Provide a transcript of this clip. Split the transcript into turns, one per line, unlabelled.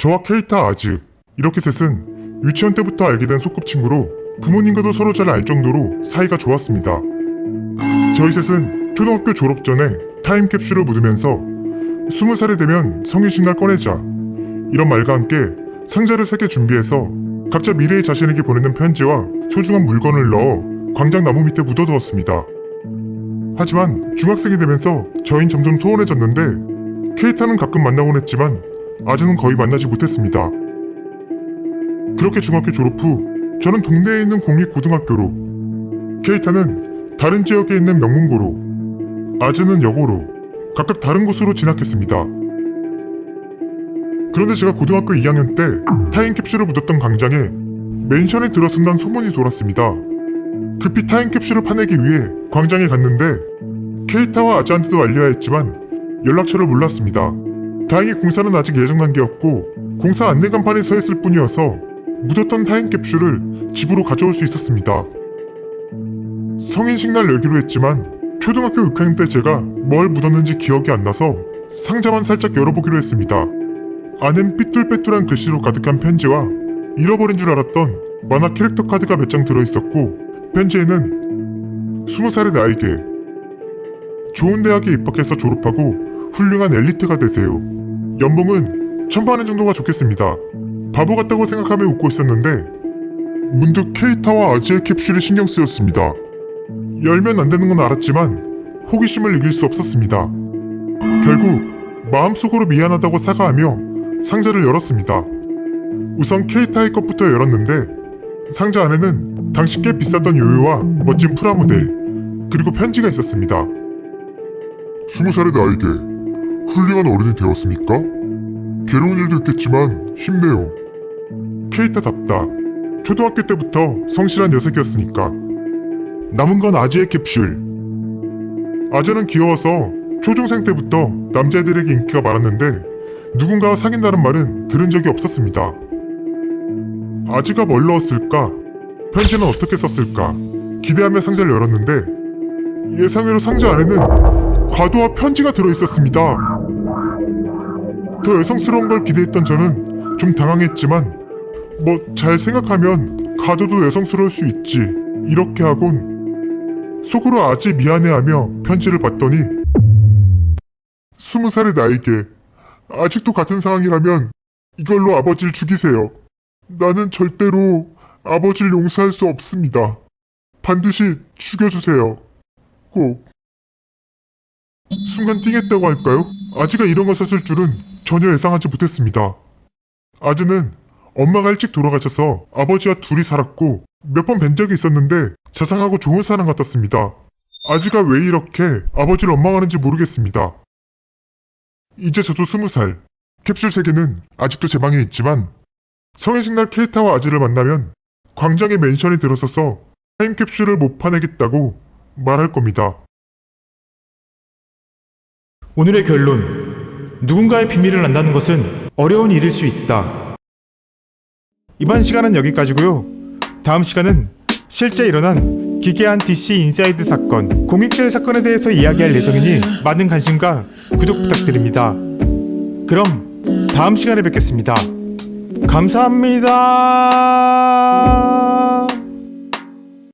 저와 케이타 아즈 이렇게 셋은 유치원 때부터 알게 된 소꿉친구로 부모님과도 서로 잘 알 정도로 사이가 좋았습니다. 저희 셋은 초등학교 졸업 전에 타임캡슐을 묻으면서 스무 살이 되면 성인식 날 꺼내자 이런 말과 함께 상자를 세개 준비해서 각자 미래의 자신에게 보내는 편지와 소중한 물건을 넣어 광장 나무 밑에 묻어두었습니다. 하지만 중학생이 되면서 저흰 점점 소원해졌는데 케이타는 가끔 만나곤 했지만 아즈는 거의 만나지 못했습니다. 그렇게 중학교 졸업 후 저는 동네에 있는 공립고등학교로 케이타는 다른 지역에 있는 명문고로 아즈는 여고로 각각 다른 곳으로 진학했습니다. 그런데 제가 고등학교 2학년 때 타임캡슐을 묻었던 광장에 맨션에 들어선다는 소문이 돌았습니다. 급히 타임캡슐을 파내기 위해 광장에 갔는데 케이타와 아즈한테도 알려야 했지만 연락처를 몰랐습니다. 다행히 공사는 아직 예정 단계였고 공사 안내 간판에 서 있을 뿐이어서 묻었던 타임 캡슐을 집으로 가져올 수 있었습니다. 성인식 날 열기로 했지만 초등학교 6학년 때 제가 뭘 묻었는지 기억이 안 나서 상자만 살짝 열어보기로 했습니다. 안엔 삐뚤빼뚤한 글씨로 가득한 편지와 잃어버린 줄 알았던 만화 캐릭터 카드가 몇 장 들어있었고 편지에는 20살의 나에게 좋은 대학에 입학해서 졸업하고 훌륭한 엘리트가 되세요. 연봉은 천만 원 정도가 좋겠습니다. 바보 같다고 생각하며 웃고 있었는데 문득 케이타와 아지의 캡슐이 신경 쓰였습니다. 열면 안 되는 건 알았지만 호기심을 이길 수 없었습니다. 결국 마음속으로 미안하다고 사과하며 상자를 열었습니다. 우선 케이타의 것부터 열었는데 상자 안에는 당시 꽤 비쌌던 요요와 멋진 프라모델 그리고 편지가 있었습니다. 스무 살의 나에게 훌륭한 어른이 되었습니까? 괴로운 일도 있겠지만 힘내요. 케이타답다. 초등학교 때부터 성실한 녀석이었으니까. 남은 건 아지의 캡슐. 아재는 귀여워서 초중생 때부터 남자애들에게 인기가 많았는데 누군가와 사귄다는 말은 들은 적이 없었습니다. 아지가 뭘 넣었을까? 편지는 어떻게 썼을까? 기대하며 상자를 열었는데 예상외로 상자 안에는 과도와 편지가 들어있었습니다. 더 여성스러운 걸 기대했던 저는 좀 당황했지만 뭐 잘 생각하면 가도도 여성스러울 수 있지 이렇게 하곤 속으로 아지 미안해하며 편지를 봤더니 스무 살의 나에게 아직도 같은 상황이라면 이걸로 아버지를 죽이세요. 나는 절대로 아버지를 용서할 수 없습니다. 반드시 죽여주세요. 꼭. 순간 띵했다고 할까요? 아지가 이런 걸 썼을 줄은 전혀 예상하지 못했습니다. 아즈는 엄마가 일찍 돌아가셔서 아버지와 둘이 살았고 몇 번 뵌 적이 있었는데 자상하고 좋은 사람 같았습니다. 아지가 왜 이렇게 아버지를 원망하는지 모르겠습니다. 이제 저도 스무 살. 캡슐 세개는 아직도 제 방에 있지만 성인식 날 케이타와 아지를 만나면 광장에 멘션이 들어서서 타임 캡슐을 못 파내겠다고 말할 겁니다.
오늘의 결론. 누군가의 비밀을 안다는 것은 어려운 일일 수 있다. 이번 시간은 여기까지고요. 다음 시간은 실제 일어난 기괴한 DC 인사이드 사건, 공익들 사건에 대해서 이야기할 예정이니 많은 관심과 구독 부탁드립니다. 그럼 다음 시간에 뵙겠습니다. 감사합니다.